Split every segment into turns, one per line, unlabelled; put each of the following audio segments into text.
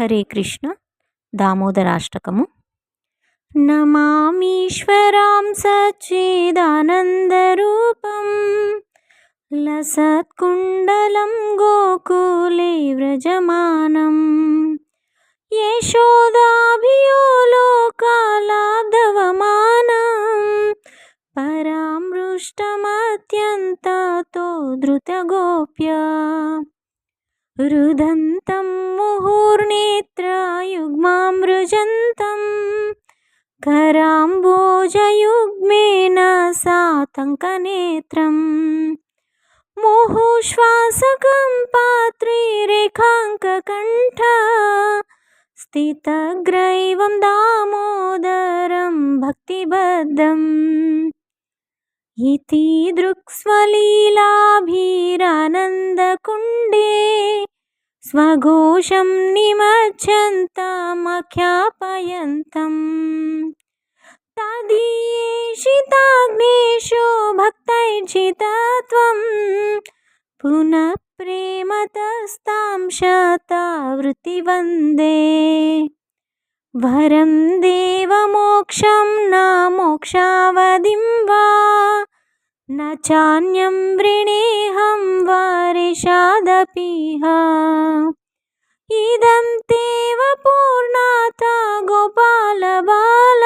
హరే కృష్ణ. దామోదరాష్టకము. నమామీశ్వరాం సచ్చిదానందరూపం. లసత్కుండలం గోకులే వ్రజమానం. యశోదాభియోకాలాధవమానం పరామృష్టమత్యంతతో ధృతగోప్య. రుదంతం मुहुर्नेत्रयुग्मामृजन्तं कराम्बोजयुग्मेन सातङ्कनेत्रं मुहुश्वासकं पात्रीरेखाङ्ककण्ठ स्थितग्रैवं दामोदरं भक्तिबद्धम् इति दृक्स्वलीलाभिरानन्दकुण्डे स्वघोषं निमज्जन्तमख्यापयन्तम् तदीयेषिताग्नेषु भक्तैर्जितत्वं पुनः प्रेमतस्तां शतावृत्तिवन्दे वरं देवमोक्षं न मोक्षावधिं वा न चान्यं वृणेऽहं ఇదంతేవ పూర్ణాత గోపాల బాల.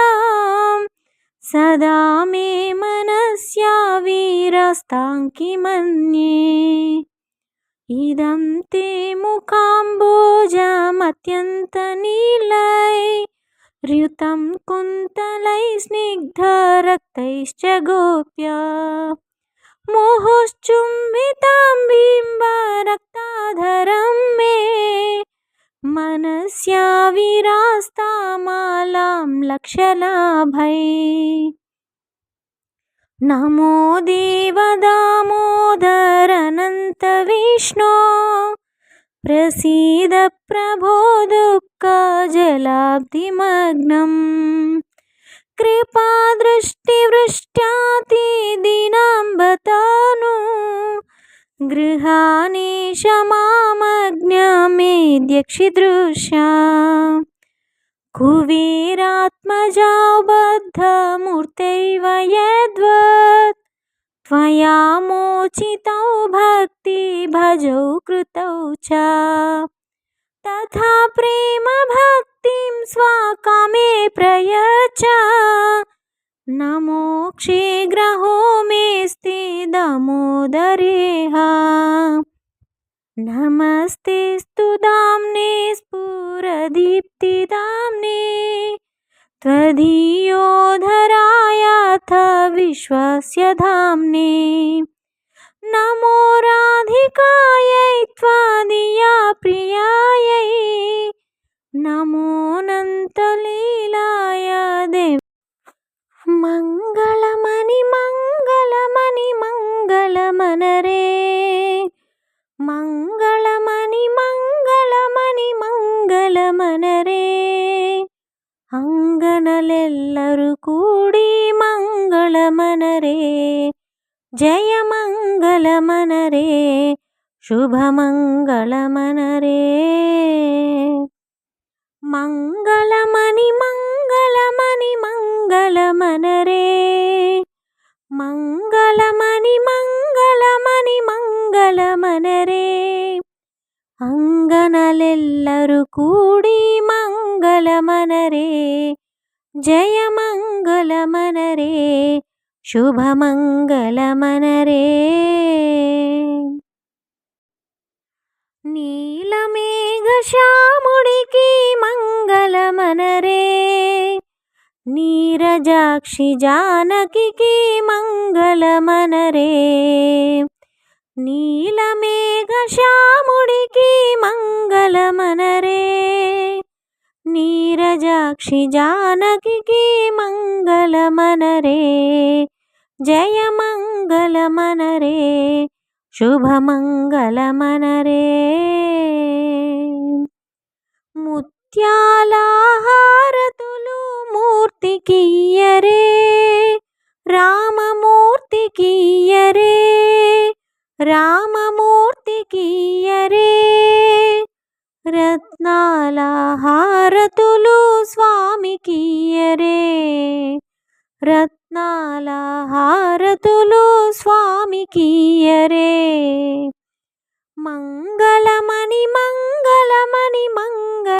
సదా మే మనస్యా వీరస్తాంకి మన్యే ఇదం తే ముఖాంబోజమత్యంత నీలై. రియుతం కుంతలై స్నిగ్ధరక్తైశ్చ గోప్య. మోహోశ్చుంబితాం బింబ రక్తాధరా मनस्या विरास्तामालां लक्षलाभै नमो देवदामोदरनन्तविष्णो प्रसीद प्रभो दुःखजलाब्धिमग्नं कृपादृष्टिवृष्ट्यातिदीनाम्बतानु गृहाणेश मामज्ञमेद्यक्षिदृश्या कुबेरात्मजा बद्धमूर्तैव यद्वत् त्वया मोचितौ भक्तिभजौ कृतौ च। तथा प्रेमभक्तिं स्वाकामे प्रयच्छ। नमोक्षे ग्रहो मेऽस्ति दामोदरेह नमस्ते स्तुदाम्ने स्फुरदीप्तिदाम्ने त्वदीयोधरायाथ विश्वस्य धाम्ने। नमो राधिकायै त्वादिया प्रियायै नमोऽनन्तलीलाय మనరే జయమంగళమనరే శుభమంగళమనరే మంగళమణి మంగళమణి మంగళమనరే మంగళమణి మంగళమణి మంగళమనరే అంగనలెల్లరు కూడి మంగళమనరే జయమంగళమనరే शुभ मंगल मन रे नील मेघ श्यामुड़की मंगल मन रे नीरजाक्षी जानक की मंगल मन रे नील मेघ की मंगल मन रे नीरजाक्षी जानक की मंगल मन रे జయ మంగళమనరే శుభ మంగళమనరే ముత్యాలహారతులు మూర్తికియ్యరే రామమూర్తికియ్యరే రామమూర్తికియ్యరే. రత్నాల హారతులు స్వామికియరే రత్నాల హారతులు స్వామికియరే మంగళమణి మంగళమణి మంగళ